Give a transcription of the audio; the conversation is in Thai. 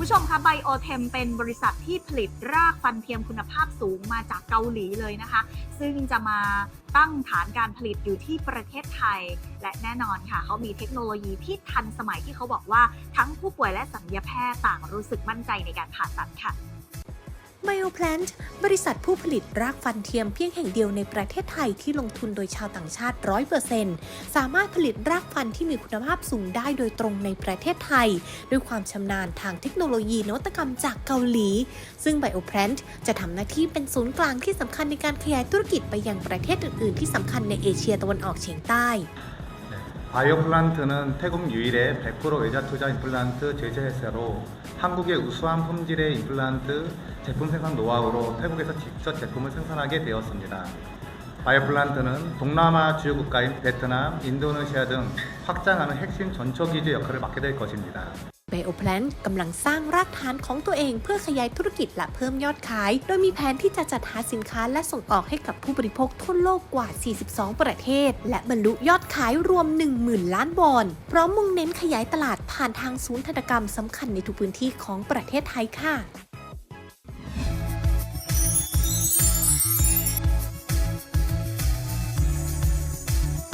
ผู้ชมคะไบโอเทมเป็นบริษัทที่ผลิตรากฟันเทียมคุณภาพสูงมาจากเกาหลีเลยนะคะ ซึ่งจะมาตั้งฐานการผลิตอยู่ที่ประเทศไทย และแน่นอนค่ะ เขามีเทคโนโลยีที่ทันสมัยที่เขาบอกว่า ทั้งผู้ป่วยและสัญญาแพทย์ต่างรู้สึกมั่นใจในการผ่าตัดค่ะ BioPlant บริษัทผู้ผลิตรากฟันเทียมเพียงแห่งเดียวในประเทศไทยที่ลงทุนโดยชาวต่างชาติ 100%สามารถผลิตรากฟันที่มีคุณภาพสูงได้โดยตรงในประเทศไทย ด้วยความชำนาญทางเทคโนโลยีนวัตกรรมจากเกาหลี ซึ่ง BioPlant จะทำหน้าที่เป็นศูนย์กลางที่สำคัญในการขยายธุรกิจไปยังประเทศอื่น ๆ ที่สำคัญในเอเชียตะวันออกเฉียงใต้ 바이오 플란트는 태국 유일의 100% 외자 투자 임플란트 제조 회사로 한국의 우수한 품질의 임플란트 제품 생산 노하우로 태국에서 직접 제품을 생산하게 되었습니다. 바이오 플란트는 동남아 주요 국가인 베트남, 인도네시아 등 확장하는 핵심 전초 기지 역할을 맡게 될 것입니다. B บโอเพลนกำลังสร้างรากฐานของตัวเองเพื่อขยายธุรกิจและเพิ่มยอดขาย โดยมีแผนที่จะจัดหาสินค้าและส่งออกให้กับผู้บริโภคทั่วโลกกว่า 42 ประเทศ และบรรลุยอดขายรวม 10,000 ล้านวอน พร้อมมุ่งเน้นขยายตลาดผ่านทางศูนย์ธนกรรมสำคัญในทุกพื้นที่ของประเทศไทยค่ะ